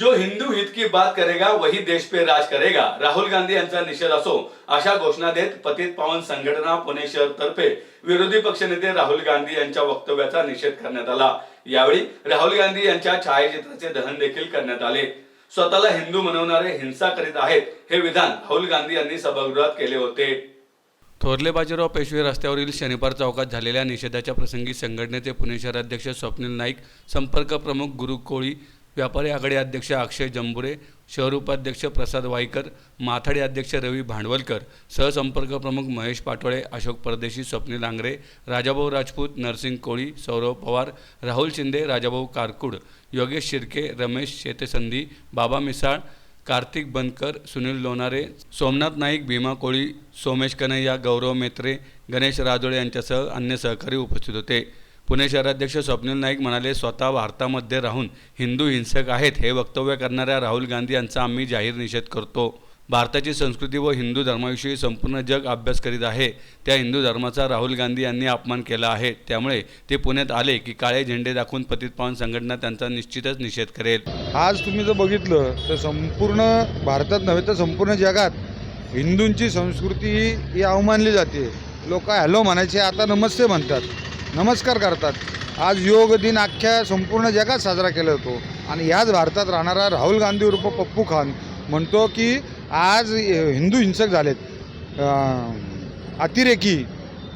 जो हिंदू हित की बात करेगा वही देश पे राज करेगा. राहुल गांधी यांचा निषेध असो अशा घोषणा देत पतित पावन संघटना पुणे शहर तर्फे विरोधी पक्षनेते राहुल गांधी यांच्या वक्तव्याचा निषेध करण्यात आला. यावेळी राहुल गांधी यांच्या छायाचित्राचे दहन देखील करण्यात आले. स्वतःला हिंदू म्हणवणारे हिंसा करीत आहेत हे विधान राहुल गांधी यांनी सभागृहात केले होते. थोरले बाजीराव पेशवे रस्त्यावरील शनिवार चौकात झालेल्या निषेधाच्या प्रसंगी संघटनेचे पुणे शहराध्यक्ष स्वप्नील नाईक संपर्क प्रमुख गुरु कोळी व्यापारी आघाडी अध्यक्ष अक्षय जंबुरे शहर उपाध्यक्ष प्रसाद वाईकर माथाडी अध्यक्ष रवी भांडवलकर सहसंपर्क प्रमुख महेश पाटोळे अशोक परदेशी स्वप्नील आंगरे राजाभाऊ राजपूत नरसिंग कोळी सौरव पवार राहुल शिंदे राजाभाऊ कारकुड योगेश शिर्के रमेश शेतेसंधी बाबा मिसाळ कार्तिक बनकर सुनील लोणारे सोमनाथ नाईक भीमा कोळी सोमेश कन्हैया गौरव मेत्रे गणेश राजोळे यांच्यासह अन्य सहकारी उपस्थित होते. पुणे शहराध्यक्ष स्वप्नील नाईक म्हणाले स्वतः भारतामध्ये राहून हिंदू हिंसक आहेत हे वक्तव्य करणाऱ्या राहुल गांधी यांचा आम्ही जाहीर निषेध करतो. भारताची संस्कृती व हिंदू धर्माविषयी संपूर्ण जग अभ्यास करीत आहे. त्या हिंदू धर्माचा राहुल गांधी यांनी अपमान केला आहे. त्यामुळे ते पुण्यात आले की काळे झेंडे दाखवून पतित पावन संघटना त्यांचा निश्चितच निषेध करेल. आज तुम्ही जर बघितलं तर संपूर्ण भारतात नव्हे तर संपूर्ण जगात हिंदूंची संस्कृती ही अवमानली जाते. लोक हॅलो म्हणायचे आता नमस्ते म्हणतात. नमस्कार करतात. आज योग दिन अख्ख्या संपूर्ण जगात साजरा केला जातो. आणि ह्याच भारतात राहणारा राहुल गांधी उर्फ पप्पू खान म्हणतो की आज हिंदू हिंसक झालेत. अतिरेकी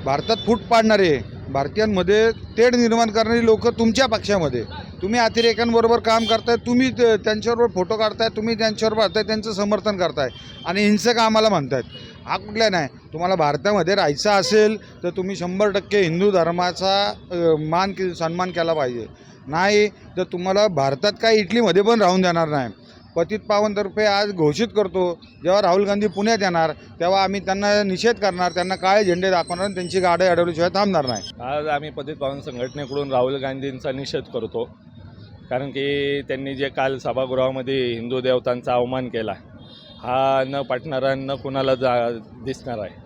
भारतात फूट पाडणारे भारतीयांमध्ये तेढ निर्माण करणारी लोक तुमच्या पक्षामध्ये. तुम्ही अतिरेक्यांबरोबर काम करताय तुम्ही त्यांच्याबरोबर फोटो काढताय तुम्ही त्यांच्याबरोबर आता त्यांचं समर्थन करताय. आणि हिंसक आम्हाला म्हणतायत. हा कुठला नाही. तुम्हाला भारतामध्ये राहायचं असेल तर तुम्ही शंभर टक्के हिंदू धर्माचा मान के सन्मान केला पाहिजे. नाही तर तुम्हाला भारतात काय इटलीमध्ये पण राहून देणार नाही. पतित पावनतर्फे आज घोषित करतो जेव्हा राहुल गांधी पुण्यात येणार तेव्हा आम्ही त्यांना निषेध करणार त्यांना काळे झेंडे दाखवणार आणि त्यांची गाडी अडवल्याशिवाय थांबणार नाही. आज आम्ही पतित पावन संघटनेकडून राहुल गांधींचा निषेध करतो. कारण की त्यांनी जे काल सभागृहामध्ये हिंदू देवतांचा अवमान केला हा न पटणारा न कुणाला जा दिसणार आहे.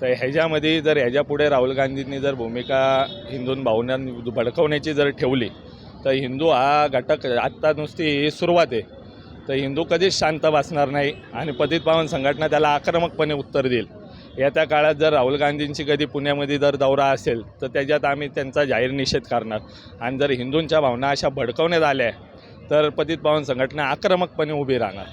तर ह्याच्यामध्ये जर ह्याच्यापुढे राहुल गांधींनी जर भूमिका हिंदू भावना भडकवण्याची जर ठेवली तर हिंदू हा घटक आत्ता नुसती सुरुवात आहे. तर हिंदू कधीच शांत बसणार नाही आणि पतित पावन संघटना त्याला आक्रमकपणे उत्तर देईल. येत्या काळात जर राहुल गांधींची कधी पुण्यामध्ये जर दौरा असेल तर त्याच्यात आम्ही त्यांचा जाहीर निषेध करणार. आणि जर हिंदूंच्या भावना अशा भडकवण्यात आल्या तर पतित पावन संघटना आक्रमकपणे उभी राहणार.